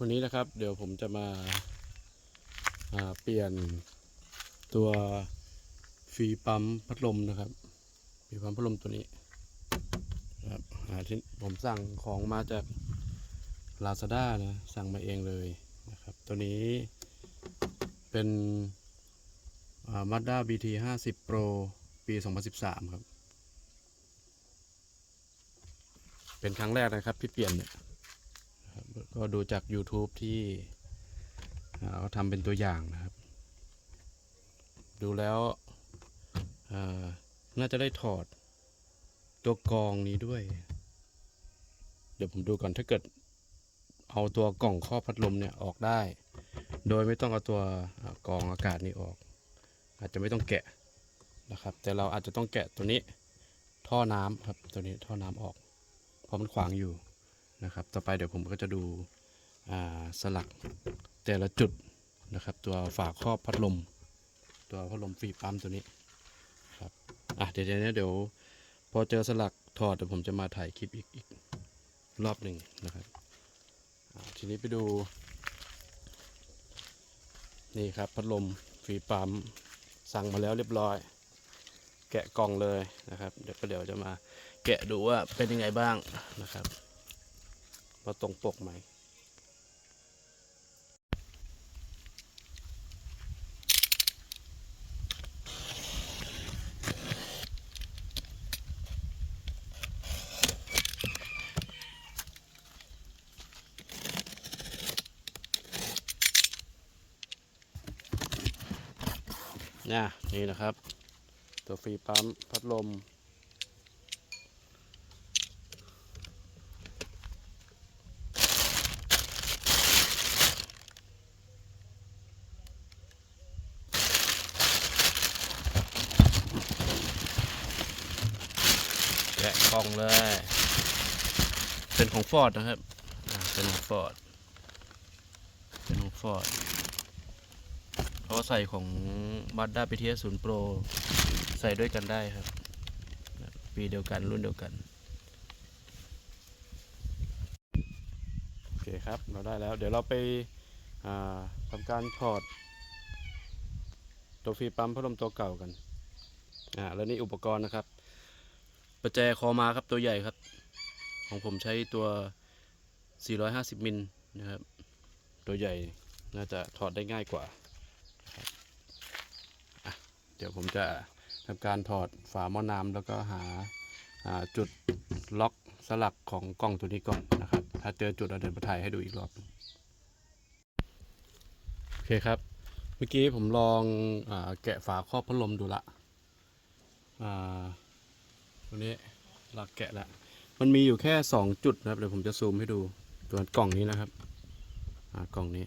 วันนี้นะครับ เดี๋ยวผมจะมาาเปลี่ยนตัวฟีปั๊มพัดลมนะครับฟีปั๊มพัดลมตัวนี้นะครับที่ผมสั่งของมาจาก Lazada นะสั่งมาเองเลยนะครับ ตัวนี้เป็นอ่า Mazda BT 50 Pro ปี 2013 ครับ เป็นครั้งแรกนะครับที่เปลี่ยนเนี่ย ครับก็ดูจาก YouTube ที่เขาทำเป็นตัวอย่างนะครับ ดูแล้วน่าจะได้ถอดตัวกรองนี้ด้วย เดี๋ยวผมดูก่อนถ้าเกิดเอาตัวกล่องครอบพัดลมเนี่ยออกได้ โดยไม่ต้องเอาตัวกรองอากาศนี้ออก อาจจะไม่ต้องแกะนะครับ แต่เราอาจจะต้องแกะตัวนี้ท่อน้ำครับตัวนี้ท่อน้ำออกเพราะมันขวางอยู่ นะครับ ต่อไปเดี๋ยวผมก็จะดูสลักแต่ละจุดนะครับ ตัวฝาครอบพัดลม ตัวพัดลมฟรีปั๊มตัวนี้ครับอะเดี๋ยวเดี๋ยวเดี๋ยวพอเจอสลักถอดเดี๋ยวผมจะมาถ่ายคลิปอีกอีกรอบหนึ่งนะครับทีนี้ไปดู นี่ครับพัดลมฟรีปั๊มสั่งมาแล้วเรียบร้อย แกะกล่องเลยนะครับ เดี๋ยวก็เดี๋ยวจะมาแกะดูว่าเป็นยังไงบ้างนะครับ ว่าตรงปกไหมนะนี่นะครับ ตัวฟรีปั๊มพัดลม แกะกล่องเลย เป็นของฟอร์ดนะครับ เป็นของฟอร์ด เป็นของฟอร์ดเขาใส่ของ Mazda PTS 0 Pro ใส่ด้วยกันได้ครับ ปีเดียวกันรุ่นเดียวกัน โอเคครับ เราได้แล้ว เดี๋ยวเราไปาทำการถอด ตัวฟีปั๊มพัดลมตัวเก่ากันอ่าแล้วนี่อุปกรณ์นะครับ ประแจคอมาครับตัวใหญ่ครับ ของผมใช้ตัว 450มิลนะครับ ตัวใหญ่น่าจะถอดได้ง่ายกว่าเดี๋ยวผมจะทำการถอดฝาหม้อน้ำแล้วก็หาหาจุดล็อกสลักของกล้องตัวนี้ก่อนนะครับ ถ้าเจอจุดเราเดินมาถ่ายให้ดูอีกรอบโอเคครับ เมื่อกี้ผมลองอแกะฝาครอบพัดลมดูละอ่า ตัวนี้หลักแกะละมันมีอยู่แค่สองจุดนะครับเดี๋ยวผมจะซูมให้ดูตัวกล่องนี้นะครับอ่ากล่องนี้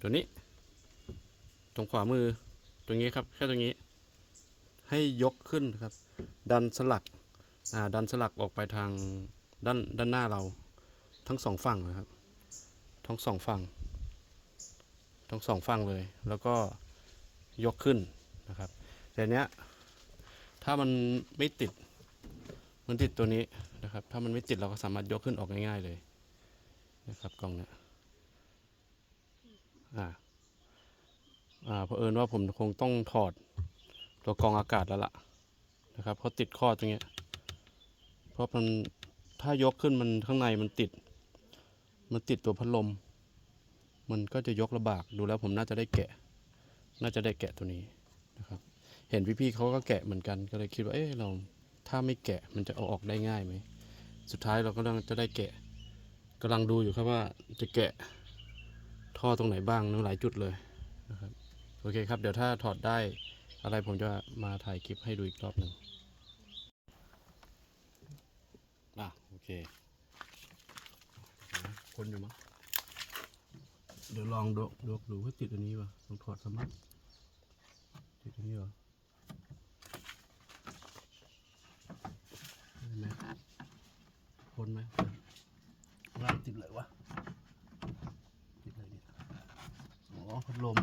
ตัวนี้ ตรงขวามือตรงนี้ครับแค่ตรงนี้ ให้ยกขึ้นครับ ดันสลักอ่าดันสลักออกไปทางด้านด้านหน้าเราทั้งสองฝั่งนะครับ ทั้งสองฝั่งทั้งสองฝั่งเลย แล้วก็ยกขึ้นนะครับ แต่เนี้ย ถ้ามันไม่ติด มันติดตัวนี้นะครับ ถ้ามันไม่ติดเราก็สามารถยกขึ้นออกง่ายๆเลย นะครับกล่องเนี้ยอ่าอ่าเพราะเอิญว่าผมคงต้องถอดตัวกรองอากาศแล้วล่ะนะครับเพราะติดข้อตรงเนี้ยเพราะมันถ้ายกขึ้นมันข้างในมันติด มันติดตัวพัดลม มันก็จะยกลำบากดูแล้วผมน่าจะได้แกะ น่าจะได้แกะตัวนี้นะครับ เห็นพี่ๆเขาก็แกะเหมือนกันก็เลยคิดว่าเอ๊ะเราถ้าไม่แกะมันจะเอาออกได้ง่ายไหมสุดท้ายเราก็ต้องจะได้แกะกำลังดูอยู่ครับว่าจะแกะท่อตรงไหนบ้างนหลายจุดเลยนะครับโอเคครับ เดี๋ยวถ้าถอดได้อะไรผมจะมาถ่ายคลิปให้ดูอีกรอบหนึ่งอะโอเคคนอยู่มั้งเดี๋ยวลองดูดูดูว่าติดอันนี้ป่ะลองถอดสมัครติดอันนี้เหรอ ได้ไหมพ้นไหมล่างติดเลยวะติดอะไรเนี่ยอ๋อพัดลม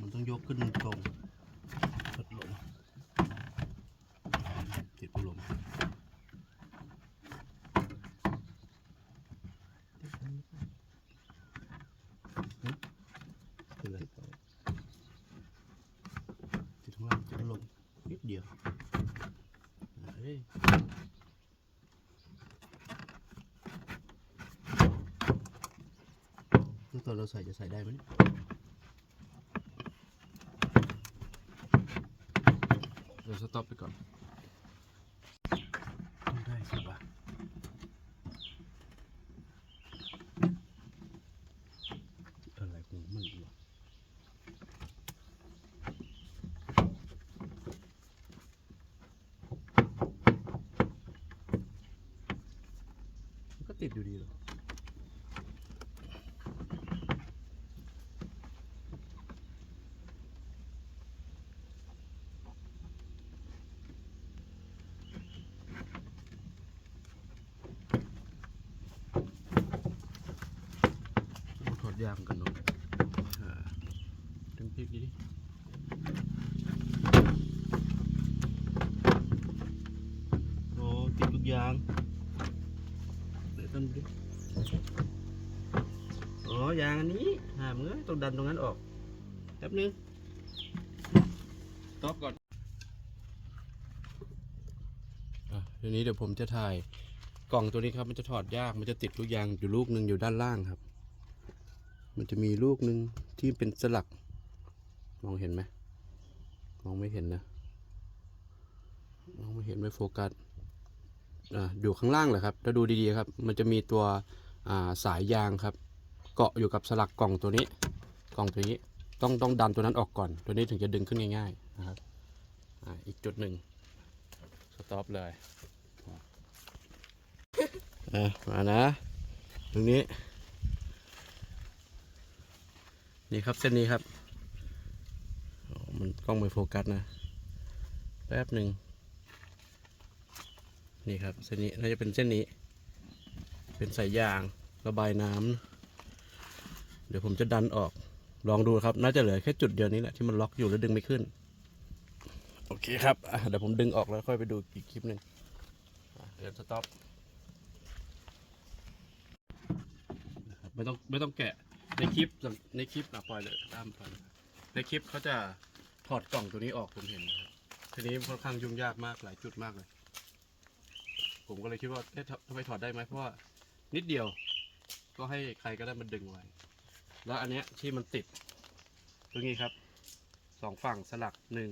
มันต้องยกขึ้นตรงพัดลมติดพัดลม เดียวเฮ้ย แล้วตอนเราใส่จะใส่ได้ไหมเนี่ยเดี๋ยวสต็อปไปก่อนต้องได้สิวะอะไรของมึงวะ มันก็ติดอยู่ดีเหรอต้องถอด ยางกันเนาะอ่าดึงพลิกดีดิโอ้ติดทุกอยางเดี๋ยวต้นดิอ๋อยางอันนี้หามเอ้ยต้องดันตรงนั้นออกแป๊บนึงตอบก่อนอะทีนี้เดี๋ยวผมจะถ่ายกล่องตัวนี้ครับมันจะถอดยากมันจะติดลูกยางอยู่ลูกหนึ่งอยู่ด้านล่างครับ มันจะมีลูกหนึ่งที่เป็นสลัก มองเห็นไหมมองไม่เห็นนะมองไม่เห็นไม่โฟกัสอ่าอยู่ข้างล่างเหรอครับถ้าดูดีๆครับ มันจะมีตัวอ่าสายยางครับ เกาะอยู่กับสลักกล่องตัวนี้ กล่องตัวนี้ต้องต้องดันตัวนั้นออกก่อน ตัวนี้ถึงจะดึงขึ้นง่ายๆนะครับอ่าอีกจุดหนึ่งสต็อปเลยอะมานะตรงนี้ นี่ครับเส้นนี้ครับอ๋อมันกล้องไม่โฟกัสนะ แป๊บหนึ่ง นี่ครับเส้นนี้น่าจะเป็นเส้นนี้ เป็นสายยางระบายน้ำ เดี๋ยวผมจะดันออก ลองดูครับ น่าจะเหลือแค่จุดเดียวนี้แหละที่มันล็อกอยู่แล้วดึงไม่ขึ้น โอเคครับ เดี๋ยวผมดึงออกแล้วค่อยไปดูอีกคลิปหนึ่งเดี๋ยวสต็อปไม่ต้องไม่ต้องแกะ ในคลิปในคลิปอะปล่อยเลยตามไปในคลิปเขาจะถอดกล่องตัวนี้ออกผมเห็นนะครับทีนี้ค่อนข้างยุ่งยากมากหลายจุดมากเลย ผมก็เลยคิดว่าเอ๊ะทำไมถอดได้ไหมเพราะว่านิดเดียว ก็ให้ใครก็ได้มันดึงไว้ แล้วอันเนี้ยที่มันติด ตรงนี้ครับสองฝั่งสลักหนึ่ง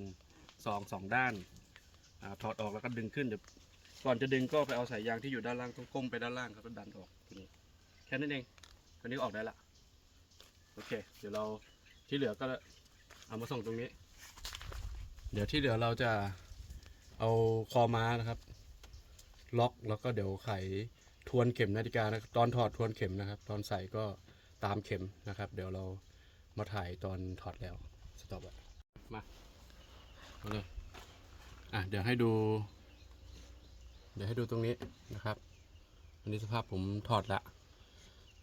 สองสองด้านอถอดออกแล้วก็ดึงขึ้นเดี๋ยวก่อนจะดึงก็ไปเอาสายยางที่อยู่ด้านล่างต้องก้มไปด้านล่างครับแล้วดันออกตรงนี้แค่นั้นเองตอนนี้ก็ออกได้ละ โอเค เดี๋ยวเราที่เหลือก็เอามาส่งตรงนี้ เดี๋ยวที่เหลือเราจะเอาคอม้านะครับ ล็อกแล้วก็เดี๋ยวไขทวนเข็มนาฬิกานะตอนถอดทวนเข็มนะครับ ตอนใส่ก็ตามเข็มนะครับ เดี๋ยวเรามาถ่ายตอนถอดแล้วสต็อปอะมาเอาเลยอะเดี๋ยวให้ดู เดี๋ยวให้ดูตรงนี้นะครับอันนี้สภาพผมถอดละ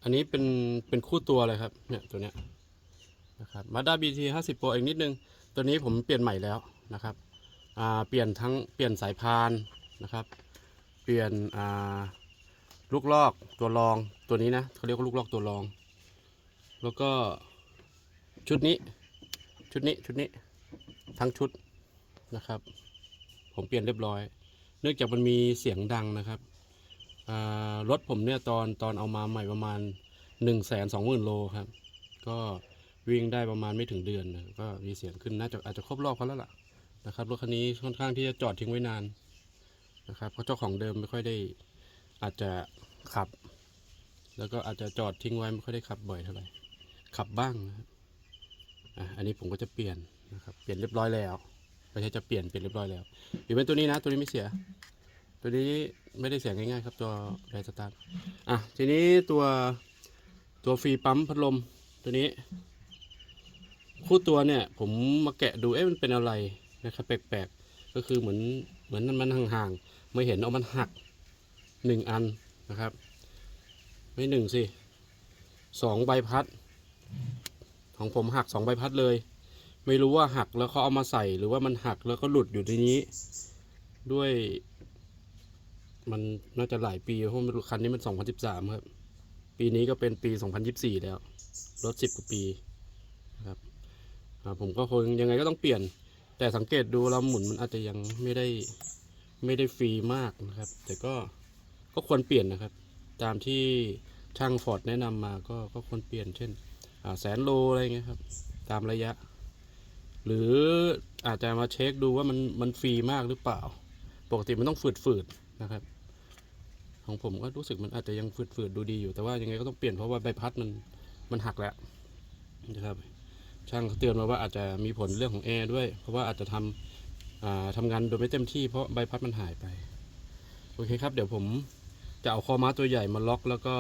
อันนี้เป็นเป็นคู่ตัวเลยครับเนี่ยตัวเนี้ยนะครับมาด้าบีทีห้าสิบโปรอีกนิดนึง ตัวนี้ผมเปลี่ยนใหม่แล้วนะครับอ่าเปลี่ยนทั้งเปลี่ยนสายพานนะครับ เปลี่ยนอ่าลูกลอกตัวรองตัวนี้นะเขาเรียกว่าลูกลอกตัวรอง แล้วก็ชุดนี้ชุดนี้ชุดนี้ทั้งชุดนะครับ ผมเปลี่ยนเรียบร้อย เนื่องจากมันมีเสียงดังนะครับ รถผมเนี่ยตอนตอนเอามาใหม่ประมาณ1นึ่งแสนสองหมื่นโลครับ ก็วิ่งได้ประมาณไม่ถึงเดือนนะก็มีเสียงขึ้นน่าจะอาจจะครบรอบเขาแล้วล่ะนะครับรถคันนี้ค่อนข้างที่จะจอดทิ้งไว้นานนะครับเพราะเจ้าของเดิมไม่ค่อยได้อาจจะขับ แล้วก็อาจจะจอดทิ้งไว้ไม่ค่อยได้ขับบ่อยเท่าไหร่ขับบ้างนะครับอะอันนี้ผมก็จะเปลี่ยนนะครับเปลี่ยนเรียบร้อยแล้วไม่ใช่จะเปลี่ยนเปลี่ยนเรียบร้อยแล้วอยู่เป็นตัวนี้นะตัวนี้ไม่เสีย ตัวนี้ไม่ได้เสียงง่ายๆครับตัวไรสตาร์ทอะทีนี้ตัวตัวฟรีปั๊มพัดลมตัวนี้ คู่ตัวเนี่ยผมมาแกะดูเอ๊ะมันเป็นอะไรนะครับแปลกๆก็คือเหมือนเหมือนมันห่างๆไม่เห็นเอามันหักหนึ่งอันนะครับ ไม่หนึ่งสิสองใบพัด ของผมหักสองใบพัดเลย ไม่รู้ว่าหักแล้วเขาเอามาใส่หรือว่ามันหักแล้วก็หลุดอยู่ในนี้ ด้วย มันน่าจะหลายปีเพราะมันคันนี้มันสองพันสิบสามครับ ปีนี้ก็เป็นปีสองพันยิบสี่แล้วรถสิบกว่าปีนะครับผมก็คงยังไงก็ต้องเปลี่ยน แต่สังเกตดูเราหมุนมันอาจจะยังไม่ได้ไม่ได้ฟรีมากนะครับ แต่ก็ก็ควรเปลี่ยนนะครับ ตามที่ช่างฟอร์ดแนะนำมาก็ก็ควรเปลี่ยนเช่นแสนโลอะไรเงี้ยครับ ตามระยะ หรืออาจจะมาเช็คดูว่ามันมันฟรีมากหรือเปล่า ปกติมันต้องฝืดๆนะครับ ของผมก็รู้สึกมันอาจจะยังฝืดๆดูดีอยู่แต่ว่ายังไงก็ต้องเปลี่ยนเพราะว่าใบพัดมันมันหักแล้วนะครับช่างเตือนมาว่าอาจจะมีผลเรื่องของแอร์ด้วย เพราะว่าอาจจะทำอ่าทำงานโดยไม่เต็มที่เพราะใบพัดมันหายไป โอเคครับ เดี๋ยวผมจะเอาคอม้าตัวใหญ่มาล็อกแล้วก็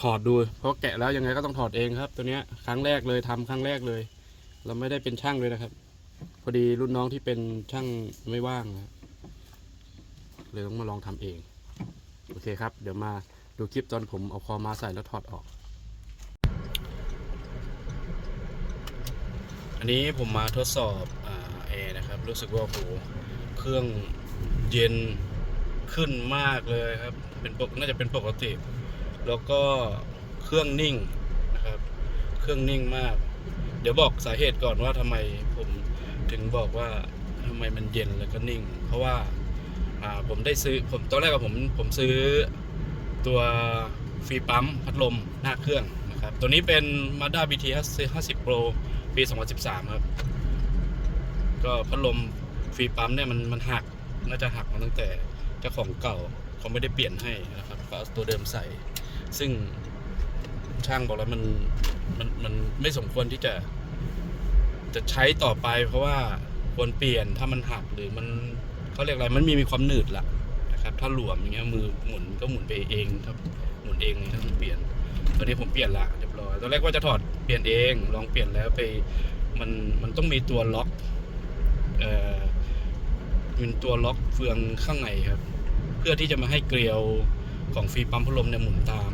ถอดดู เพราะแกะแล้วยังไงก็ต้องถอดเองครับ ตัวเนี้ยครั้งแรกเลยทำครั้งแรกเลย เราไม่ได้เป็นช่างเลยนะครับ พอดีรุ่นน้องที่เป็นช่างไม่ว่างนะเลยต้องมาลองทำเอง อเคครับ เดี๋ยวมาดูคลิปตอนผมเอาคอมาใส่แล้วถอดออก อันนี้ผมมาทดสอบแอร์นะครับ รู้สึกว่าโอ้โหเครื่องเย็นขึ้นมากเลยครับ เป็นปกน่าจะเป็นปกติ แล้วก็เครื่องนิ่งนะครับ เครื่องนิ่งมาก เดี๋ยวบอกสาเหตุก่อนว่าทำไมผมถึงบอกว่าทำไมมันเย็นแล้วก็นิ่ง เพราะว่า ผมได้ซื้อผมตอนแรกกับผมผมซื้อตัวฟรีปั๊มพัดลมหน้าเครื่องนะครับ ตัวนี้เป็น Mazda BT 50 Pro ปี 2013 ครับ ก็พัดลมฟรีปั๊มเนี่ยมันมันหักน่าจะหักมาตั้งแต่เจ้าของเก่าเขาไม่ได้เปลี่ยนให้นะครับก็เอาตัวเดิมใส่ ซึ่งช่างบอกแล้วมันมันมันไม่สมควรที่จะ จะใช้ต่อไป เพราะว่าควรเปลี่ยนถ้ามันหักหรือมัน เขาเรียกอะไรมันมีมีความหนืดละนะครับ ถ้าหลวมอย่างเงี้ยมือหมุนก็หมุนไปเองถ้าหมุนเองเนี่ยถ้าเปลี่ยนตอนนี้ผมเปลี่ยนละเรียบร้อยตอนแรกว่าจะถอดเปลี่ยนเองลองเปลี่ยนแล้วไปมันมันต้องมีตัวล็อกเอ่อเป็นตัวล็อกเฟืองข้างในครับ เพื่อที่จะมาให้เกลียวของฟรีปั๊มพัดลมเนี่ยหมุนตาม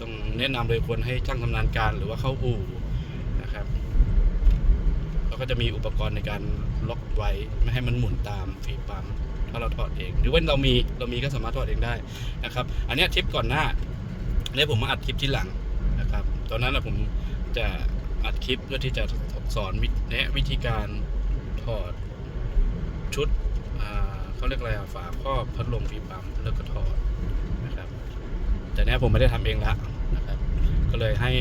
ต้องแนะนำเลยควรให้ช่างชำนาญการหรือว่าเข้าอู่ ก็จะมีอุปกรณ์ในการล็อกไว้ไม่ให้มันหมุนตามฟีปั๊มถ้าเราถอดเอง หรือว่าเรามีเรามีก็สามารถถอดเองได้นะครับ อันนี้ทริปก่อนหน้าแล้วผมมาอัดคลิปที่หลังนะครับ ตอนนั้นนะผมจะอัดคลิปเพื่อที่จะสอนวิแนะวิธีการถอดชุดเขาเรียกอะไรอะฝาครอบพัดลมฟีปั๊มแล้วก็ถอดนะครับแต่เนี้ยผมไม่ได้ทำเองละนะครับ ก็เลยให้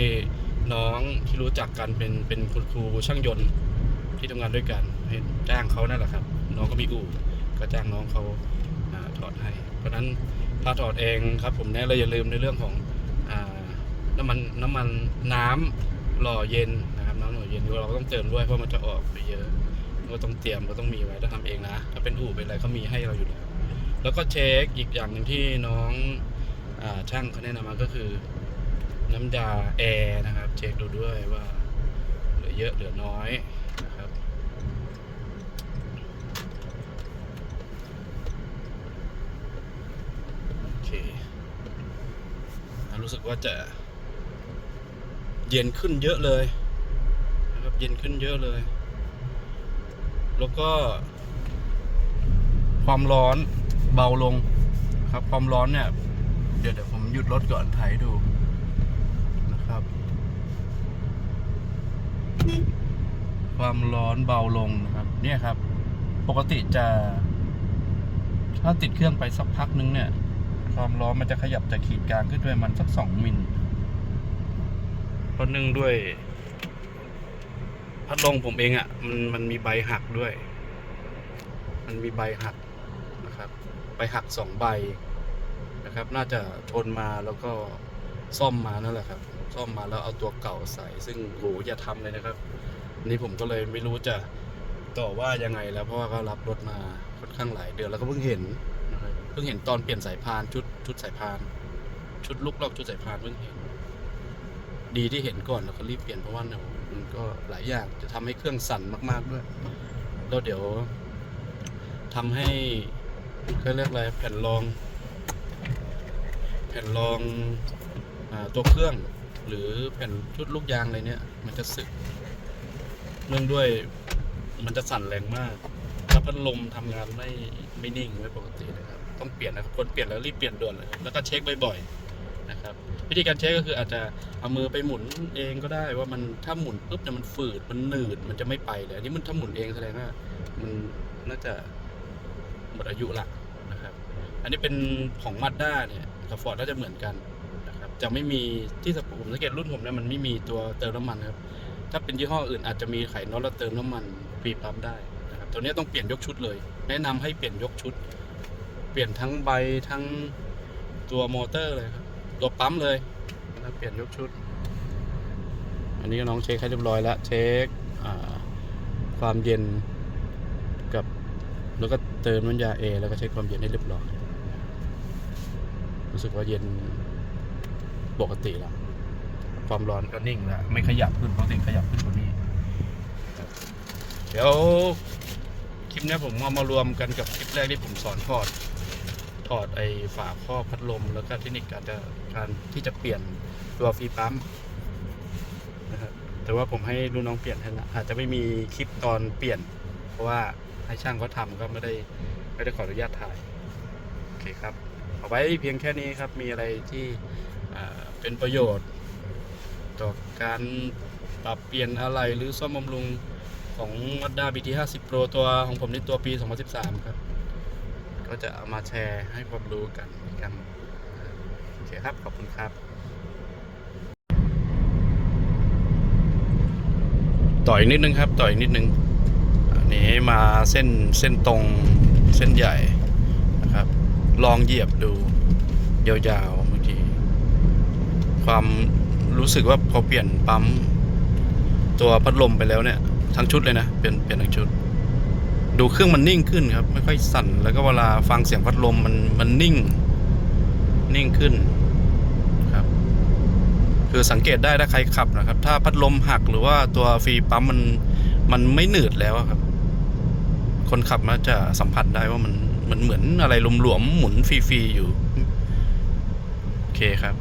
น้องที่รู้จักกันเป็นเป็นคุณครูช่างยนต์ ที่ทำงานด้วยกันจ้างเขานั่นแหละครับ น้องก็มีอู่ก็จ้างน้องเขาอถอดให้ เพราะฉะนั้นถ้าถอดเองครับ ผมแนะเลยอย่าลืมในเรื่องของอน้ำมันน้ำมันน้ำหล่อเย็นนะครับน้ำหล่อเย็นเราก็ต้องเติมด้วยเพราะมันจะออกไปเยอะก็ต้องเตรียมก็ต้องมีไว้ถ้าทำเองนะถ้าเป็นอู่เป็นอะไรเขามีให้เราอยู่แล้วแล้วก็เช็คอีกอย่างหนึ่งที่น้องอช่างเขาแนะนำมาก็คือ น้ำยาแอร์นะครับ เช็คดูด้วยว่าเหลือเยอะเหลือน้อยนะครับโอเค รู้สึกว่าจะ เย็นขึ้นเยอะเลยนะครับเย็นขึ้นเยอะเลย แล้วก็ ความร้อนเบาลงครับ ความร้อนเนี่ย เดี๋ยวเดี๋ยวผมหยุดรถก่อนถ่ายดูนะครับ ความร้อนเบาลงนะครับ เนี่ยครับ ปกติจะ ถ้าติดเครื่องไปสักพักนึงเนี่ย ความร้อนมันจะขยับจากขีดกลางขึ้นไปมันสักสองมิลเพราะเนื่องด้วย พัดลมผมเองอะ่ะ มันมันมีใบหักด้วย มันมีใบหักนะครับใบหักสองใบนะครับ น่าจะชนมาแล้วก็ซ่อมมานั่นแหละครับ ซ่อมมาแล้วเอาตัวเก่าใส่ ซึ่งโหอย่าทำเลยนะครับนนี้ผมก็เลยไม่รู้จะต่อว่ายังไงแล้วเพราะว่าก็รับรถมาค่อนข้างหลายเดือนแล้วก็เพิ่งเห็น พิ่งเห็นตอนเปลี่ยนสายพานชุดชุดสายพาน ชุดลูกลอกชุดสายพานเพิ่งเห็น ดีที่เห็นก่อนแล้วก็รีบเปลี่ยนเพราะว่าเนี่ยมันก็หลายอย่างจะทำให้เครื่องสั่นมาก ๆด้วยแล้วเดี๋ยวทำให้เขาเรียกอะไรแผ่นรอง แผ่นรองอตัวเครื่อง หรือแผ่นชุดลูกยางอะไรเนี่ย มันจะสึกเนื่องด้วยมันจะสั่นแรงมากถ้าพัดลมทำงานไม่ไม่นิ่งไม่ปกตินะครับ ต้องเปลี่ยนนะครับควรเปลี่ยนแล้วรีบเปลี่ยนด่วนเลยแล้วก็เช็คบ่อยๆนะครับ วิธีการเช็คก็คืออาจจะเอามือไปหมุนเองก็ได้ว่ามันถ้าหมุนปุ๊บเนี่ยมันฝืดมันหนืดมันจะไม่ไปเลยอันนี้มันถ้าหมุนเองแสดงว่ามันน่าจะหมดอายุละนะครับ อันนี้เป็นของมาด้าเนี่ยกับฟอร์ดน่าจะเหมือนกันนะครับจะไม่มีที่สผมสังเกตรุ่นผมเนี่ยมันไม่มีตัวเติมน้ำมันครับถ้าเป็นยี่ห้ออื่นอาจจะมีไขน็อตแล้วเติมน้ำมันฟรีปั๊มได้นะครับตัวนี้ต้องเปลี่ยนยกชุดเลย แนะนำให้เปลี่ยนยกชุด ปลี่ยนทั้งใบทั้งตัวมอเตอร์เลยครับตัวปั๊มเลยนะครับเปลี่ยนยกชุด อันนี้ก็น้องเช็คให้เรียบร้อยแล้วเช็คอ่าความเย็นกับแล้วก็เติมน้ำยาเอแล้วก็เช็คความเย็นให้เรียบร้อยรู้สึกว่าเย็นปกติแล้วความร้อนก็นิ่งแล้วไม่ขยับขึ้นปกติขยับขึ้นกว่านี้เดี๋ยวคลิปเนี้ยผมเอามารวมกันกับคลิปแรกที่ผมสอนถอด ถอดไอ้ฝาครอบพัดลม แล้วก็เทคนิคการจะการที่จะเปลี่ยนตัวฟีปั๊มนะครับแต่ว่าผมให้ลูกน้องเปลี่ยนให้ละอาจจะไม่มีคลิปตอนเปลี่ยน เพราะว่าให้ช่างเขาทำก็ไม่ได้ไม่ได้ขออนุญาตถ่ายโอเคครับเอาไว้เพียงแค่นี้ครับมีอะไรที่เป็นประโยชน์ ต่อการปรับเปลี่ยนอะไรหรือซ่อมบำรุงของ Mazda BT 50 Pro ตัวของผมในตัวปี 2013 ครับ ก็จะเอามาแชร์ให้ความรู้กันกันโอเคครับ ขอบคุณครับ ต่ออีกนิดนึงครับ ต่ออีกนิดนึงอันนี้มาเส้นเส้นตรงเส้นใหญ่นะครับ ลองเหยียบดูยาวๆเมื่อกี้ความรู้สึกว่าพอเปลี่ยนปั๊มตัวพัดลมไปแล้วเนี่ย ทั้งชุดเลยนะ เปลี่ยนเปลี่ยนทั้งชุด ดูเครื่องมันนิ่งขึ้นครับ ไม่ค่อยสั่น แล้วก็เวลาฟังเสียงพัดลมมันมันนิ่ง นิ่งขึ้นครับ คือสังเกตได้ถ้าใครขับนะครับ ถ้าพัดลมหักหรือว่าตัวฟรีปั๊มมันมันไม่หนืดแล้วครับ คนขับมาจะสัมผัสได้ว่ามันมันเหมือนอะไรหลวมๆหมุนฟรีๆอยู่ โอเคครับ